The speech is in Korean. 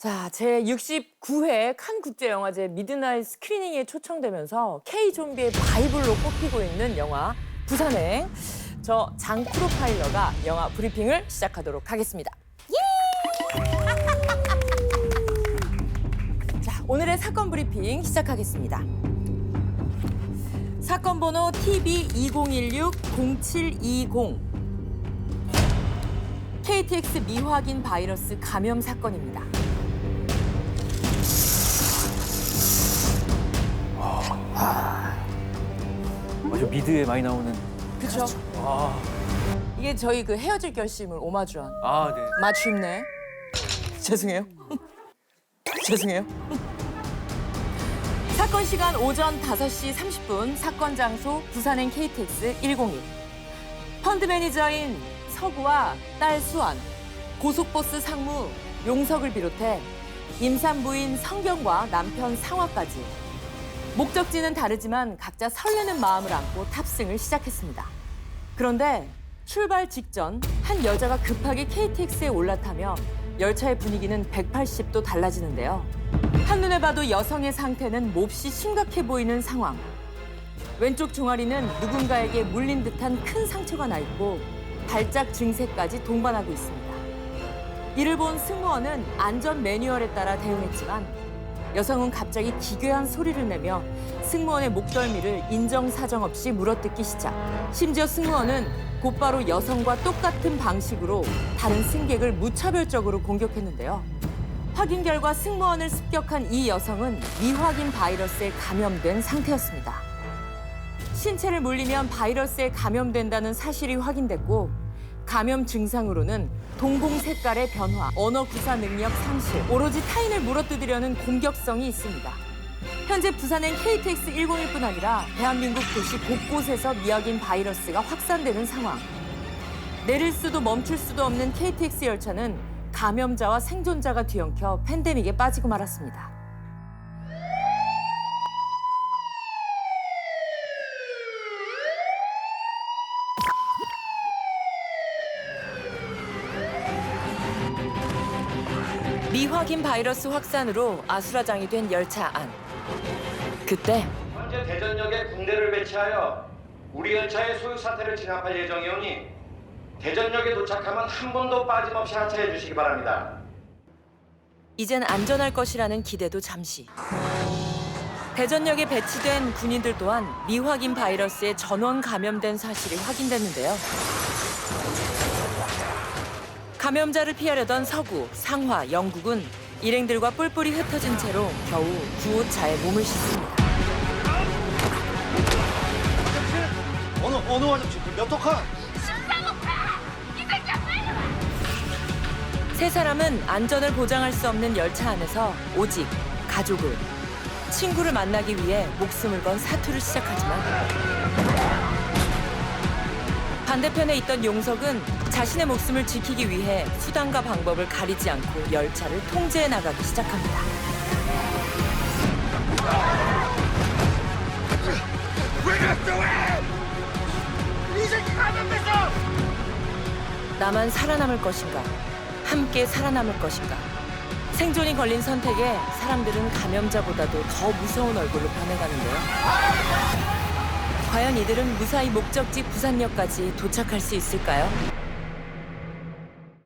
자, 제 69회 칸 국제 영화제 미드나잇 스크리닝에 초청되면서 K 좀비의 바이블로 꼽히고 있는 영화 부산행. 저 장 프로파일러가 영화 브리핑을 시작하도록 하겠습니다. 예! 자, 오늘의 사건 브리핑 시작하겠습니다. 사건 번호 TB 2016-0720 KTX 미확인 바이러스 감염 사건입니다. 아주 미드에 많이 나오는. 그렇죠. 아, 이게 저희 그 헤어질 결심을 오마주한 아 네. 마침내 죄송해요. 죄송해요. 사건 시간 오전 5시 30분 사건 장소 부산행 KTX 101. 펀드 매니저인 서구와 딸 수환, 고속버스 상무 용석을 비롯해 임산부인 성경과 남편 상화까지 목적지는 다르지만 각자 설레는 마음을 안고 탑승을 시작했습니다. 그런데 출발 직전 한 여자가 급하게 KTX에 올라타며 열차의 분위기는 180도 달라지는데요. 한눈에 봐도 여성의 상태는 몹시 심각해 보이는 상황. 왼쪽 종아리는 누군가에게 물린 듯한 큰 상처가 나 있고 발작 증세까지 동반하고 있습니다. 이를 본 승무원은 안전 매뉴얼에 따라 대응했지만 여성은 갑자기 기괴한 소리를 내며 승무원의 목덜미를 인정사정 없이 물어뜯기 시작. 심지어 승무원은 곧바로 여성과 똑같은 방식으로 다른 승객을 무차별적으로 공격했는데요. 확인 결과 승무원을 습격한 이 여성은 미확인 바이러스에 감염된 상태였습니다. 신체를 물리면 바이러스에 감염된다는 사실이 확인됐고 감염 증상으로는 동공 색깔의 변화, 언어 구사 능력 상실, 오로지 타인을 물어뜯으려는 공격성이 있습니다. 현재 부산행 KTX 101뿐 아니라 대한민국 도시 곳곳에서 미확인 바이러스가 확산되는 상황. 내릴 수도 멈출 수도 없는 KTX 열차는 감염자와 생존자가 뒤엉켜 팬데믹에 빠지고 말았습니다. 미확인 바이러스 확산으로 아수라장이 된 열차 안. 그때 현재 대전역에 군대를 배치하여 우리 열차의 소유 사태를 진압할 예정이오니 대전역에 도착하면 한 번도 빠짐없이 하차해 주시기 바랍니다. 이젠 안전할 것이라는 기대도 잠시. 대전역에 배치된 군인들 또한 미확인 바이러스에 전원 감염된 사실이 확인됐는데요. 감염자를 피하려던 서구, 상화, 영국은 일행들과 뿔뿔이 흩어진 채로 겨우 구호차에 몸을 싣습니다. 어느 어느 화장실 몇 호 칸? 세 사람은 안전을 보장할 수 없는 열차 안에서 오직 가족을, 친구를 만나기 위해 목숨을 건 사투를 시작하지만 반대편에 있던 용석은 자신의 목숨을 지키기 위해 수단과 방법을 가리지 않고 열차를 통제해 나가기 시작합니다. 나만 살아남을 것인가? 함께 살아남을 것인가? 생존이 걸린 선택에 사람들은 감염자보다도 더 무서운 얼굴로 변해가는데요. 과연 이들은 무사히 목적지 부산역까지 도착할 수 있을까요?